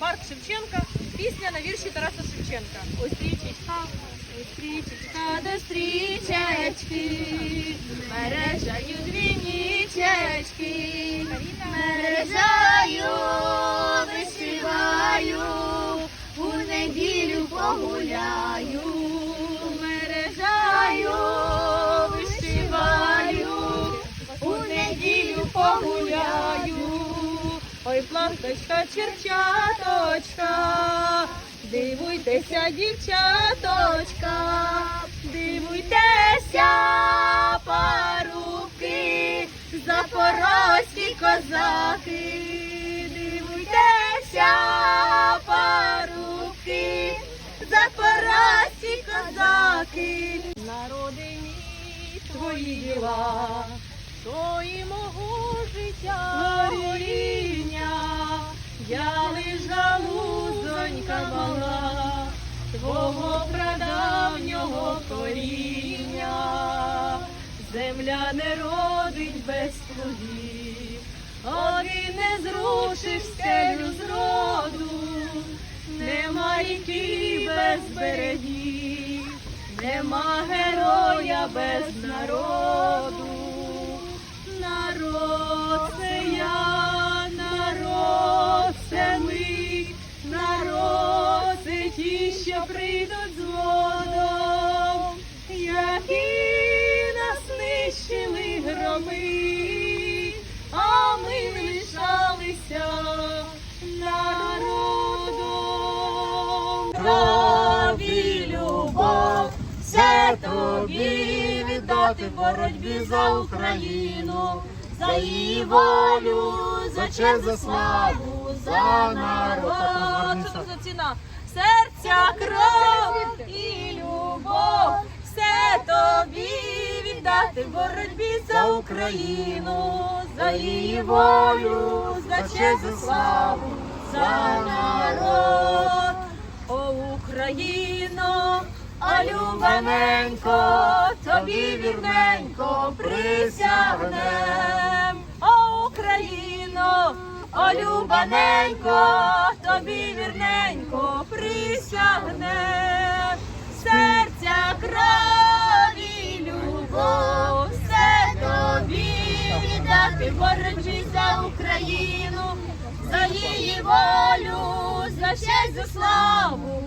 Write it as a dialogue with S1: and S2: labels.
S1: Парк Шевченка, пісня на вірші Тараса Шевченка. Ось стрічечка, ось стрічечка до стрічечки, мережаю дві плахточка, черчаточка, дивуйтеся, дівчаточка, дивуйтеся, парубки, запорозькі козаки, дивуйтеся, парубки, запорозькі козаки, народи мій твої діла, твої мого життя я лежа лузонька мала, твого прадавнього коріння, земля не родить без плодів, один не зрушиш стелю зроду, нема ріки без берегів, нема героя без народу. Громи, а ми лишалися народом. Кров любов, все тобі віддати боротьбі за Україну, за її волю, за честь, за славу, за народ. Що за ціна? Серця, кров і любов, все тобі віддати боротьбі Україну, за її волю, за честь, за славу, за народ. О, Україно, а любаненько, тобі вірненько присягнем. О, Україно, о, любаненько, тобі вірненько волю, за честь, за славу.